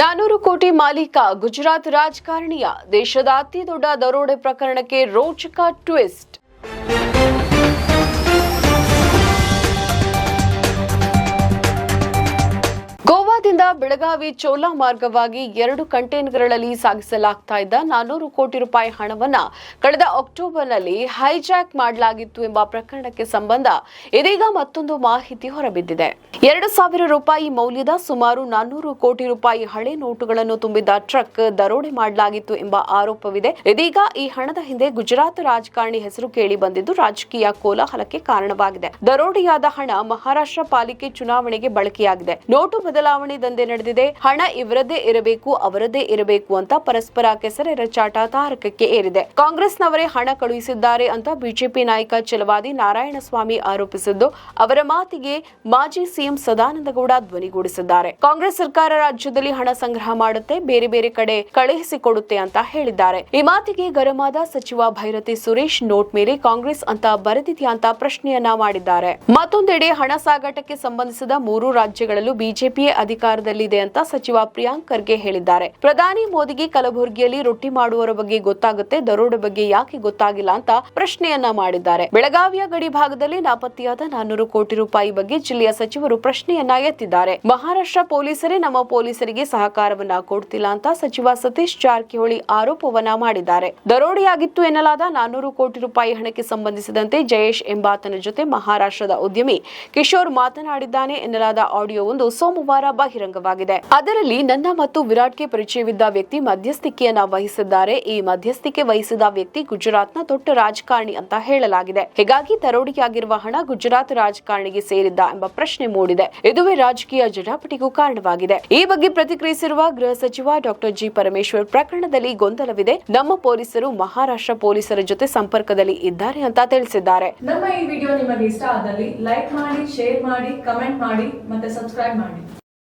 ನಾನೂರು ಕೋಟಿ ಮಾಲೀಕ ಗುಜರಾತ್ ರಾಜಕಾರಣಿಯ ದೇಶದ ಅತಿ ದೊಡ್ಡ ದರೋಡೆ ಪ್ರಕರಣಕ್ಕೆ ರೋಚಕ ಟ್ವಿಸ್ಟ್. ಬೆಳಗಾವಿ ಚೋಲಾ ಮಾರ್ಗವಾಗಿ ಎರಡು ಕಂಟೈನರ್ಗಳಲ್ಲಿ ಸಾಗಿಸಲಾಗ್ತಾ ಇದ್ದ ನಾನೂರು ಕೋಟಿ ರೂಪಾಯಿ ಹಣವನ್ನ ಕಳೆದ ಅಕ್ಟೋಬರ್ನಲ್ಲಿ ಹೈಜಾಕ್ ಮಾಡಲಾಗಿತ್ತು ಎಂಬ ಪ್ರಕರಣಕ್ಕೆ ಸಂಬಂಧ ಇದೀಗ ಮತ್ತೊಂದು ಮಾಹಿತಿ ಹೊರಬಿದ್ದಿದೆ. ಎರಡು ಸಾವಿರ ರೂಪಾಯಿ ಮೌಲ್ಯದ ಸುಮಾರು ನಾನ್ನೂರು ಕೋಟಿ ರೂಪಾಯಿ ಹಳೆ ನೋಟುಗಳನ್ನು ತುಂಬಿದ್ದ ಟ್ರಕ್ ದರೋಡೆ ಮಾಡಲಾಗಿತ್ತು ಎಂಬ ಆರೋಪವಿದೆ. ಇದೀಗ ಈ ಹಣದ ಹಿಂದೆ ಗುಜರಾತ್ ರಾಜಕಾರಣಿ ಹೆಸರು ಕೇಳಿ ಬಂದಿದ್ದು ರಾಜಕೀಯ ಕೋಲಾಹಲಕ್ಕೆ ಕಾರಣವಾಗಿದೆ. ದರೋಡೆಯಾದ ಹಣ ಮಹಾರಾಷ್ಟ್ರ ಪಾಲಿಕೆ ಚುನಾವಣೆಗೆ ಬಳಕೆಯಾಗಿದೆ. ನೋಟು ಬದಲಾವಣೆ ದಂಧೆ ನಡೆದಿದೆ. ಹಣ ಇವರದ್ದೇ ಇರಬೇಕು ಅವರದ್ದೇ ಇರಬೇಕು ಅಂತ ಪರಸ್ಪರ ಕೆಸರೆರಚಾಟ ತಾರಕಕ್ಕೆ ಏರಿದೆ. ಕಾಂಗ್ರೆಸ್ನವರೇ ಹಣ ಕಳುಹಿಸಿದ್ದಾರೆ ಅಂತ ಬಿಜೆಪಿ ನಾಯಕ ಛಲವಾದಿ ನಾರಾಯಣಸ್ವಾಮಿ ಆರೋಪಿಸಿದ್ದು, ಅವರ ಮಾತಿಗೆ ಮಾಜಿ ಸಿಎಂ ಸದಾನಂದಗೌಡ ಧ್ವನಿಗೂಡಿಸಿದ್ದಾರೆ ಕಾಂಗ್ರೆಸ್ ಸರ್ಕಾರ ರಾಜ್ಯದಲ್ಲಿ ಹಣ ಸಂಗ್ರಹ ಮಾಡುತ್ತೆ, ಬೇರೆ ಬೇರೆ ಕಡೆ ಕಳುಹಿಸಿಕೊಡುತ್ತೆ ಅಂತ ಹೇಳಿದ್ದಾರೆ. ಈ ಮಾತಿಗೆ ಗರಮಾದ ಸಚಿವ ಭೈರತಿ ಸುರೇಶ್ ನೋಟ್ ಮೇಲೆ ಕಾಂಗ್ರೆಸ್ ಅಂತ ಬರೆದಿದೆಯಾ ಅಂತ ಪ್ರಶ್ನೆಯನ್ನ ಮಾಡಿದ್ದಾರೆ. ಮತ್ತೊಂದೆಡೆ ಹಣ ಸಾಗಾಟಕ್ಕೆ ಸಂಬಂಧಿಸಿದ ಮೂರು ರಾಜ್ಯಗಳಲ್ಲೂ ಬಿಜೆಪಿಯೇ ಅಧಿಕಾರದಲ್ಲಿದೆ ಅಂತ ಸಚಿವ ಪ್ರಿಯಾಂಕ್ ಖರ್ಗೆ ಹೇಳಿದ್ದಾರೆ. ಪ್ರಧಾನಿ ಮೋದಿಗೆ ಕಲಬುರಗಿಯಲ್ಲಿ ರೊಟ್ಟಿ ಮಾಡುವವರ ಬಗ್ಗೆ ಗೊತ್ತಾಗುತ್ತೆ, ದರೋಡೆ ಬಗ್ಗೆ ಯಾಕೆ ಗೊತ್ತಾಗಿಲ್ಲ ಅಂತ ಪ್ರಶ್ನೆಯನ್ನ ಮಾಡಿದ್ದಾರೆ. ಬೆಳಗಾವಿಯ ಗಡಿ ಭಾಗದಲ್ಲಿ ನಾಪತ್ತೆಯಾದ ನಾನ್ನೂರು ಕೋಟಿ ರೂಪಾಯಿ ಬಗ್ಗೆ ಜಿಲ್ಲೆಯ ಸಚಿವರು ಪ್ರಶ್ನೆಯನ್ನ ಎತ್ತಿದ್ದಾರೆ. ಮಹಾರಾಷ್ಟ್ರ ಪೊಲೀಸರೇ ನಮ್ಮ ಪೊಲೀಸರಿಗೆ ಸಹಕಾರವನ್ನ ಕೊಡ್ತಿಲ್ಲ ಅಂತ ಸಚಿವ ಸತೀಶ್ ಜಾರಕಿಹೊಳಿ ಆರೋಪವನ್ನ ಮಾಡಿದ್ದಾರೆ. ದರೋಡೆಯಾಗಿತ್ತು ಎನ್ನಲಾದ ನಾನ್ನೂರು ಕೋಟಿ ರೂಪಾಯಿ ಹಣಕ್ಕೆ ಸಂಬಂಧಿಸಿದಂತೆ ಜಯೇಶ್ ಎಂಬಾತನ ಜೊತೆ ಮಹಾರಾಷ್ಟ್ರದ ಉದ್ಯಮಿ ಕಿಶೋರ್ ಮಾತನಾಡಿದ್ದಾನೆ ಎನ್ನಲಾದ ಆಡಿಯೋ ಒಂದು ಸೋಮವಾರ ಬಹಿರಂಗವಾಗಿದೆ. ಅದರಲ್ಲಿ ನನ್ನ ಮತ್ತು ವಿರಾಟ್ಗೆ ಪರಿಚಯವಿದ್ದ ವ್ಯಕ್ತಿ ಮಧ್ಯಸ್ಥಿಕೆಯನ್ನ ವಹಿಸಿದ್ದಾರೆ. ಈ ಮಧ್ಯಸ್ಥಿಕೆ ವಹಿಸಿದ ವ್ಯಕ್ತಿ ಗುಜರಾತ್ನ ದೊಡ್ಡ ರಾಜಕಾರಣಿ ಅಂತ ಹೇಳಲಾಗಿದೆ. ಹೀಗಾಗಿ ತರೋಡಿಯಾಗಿರುವ ಹಣ ಗುಜರಾತ್ ರಾಜಕಾರಣಿಗೆ ಸೇರಿದ್ದ ಎಂಬ ಪ್ರಶ್ನೆ ಮೂಡಿದೆ. ಇದುವೇ ರಾಜಕೀಯ ಜಟಾಪಟಿಗೂ ಕಾರಣವಾಗಿದೆ. ಈ ಬಗ್ಗೆ ಪ್ರತಿಕ್ರಿಯಿಸಿರುವ ಗೃಹ ಸಚಿವ ಡಾಕ್ಟರ್ ಜಿ. ಪರಮೇಶ್ವರ್, ಪ್ರಕರಣದಲ್ಲಿ ಗೊಂದಲವಿದೆ. ನಮ್ಮ ಪೊಲೀಸರು ಮಹಾರಾಷ್ಟ್ರ ಪೊಲೀಸರ ಜೊತೆ ಸಂಪರ್ಕದಲ್ಲಿ ಇದ್ದಾರೆ ಅಂತ ತಿಳಿಸಿದ್ದಾರೆ. ನಮ್ಮ ಈ ವಿಡಿಯೋ ನಿಮಗೆ ಇಷ್ಟ ಆದಲ್ಲಿ ಲೈಕ್ ಮಾಡಿ, ಶೇರ್ ಮಾಡಿ, ಕಮೆಂಟ್ ಮಾಡಿ ಮತ್ತೆ ಸಬ್ಸ್ಕ್ರೈಬ್ ಮಾಡಿ.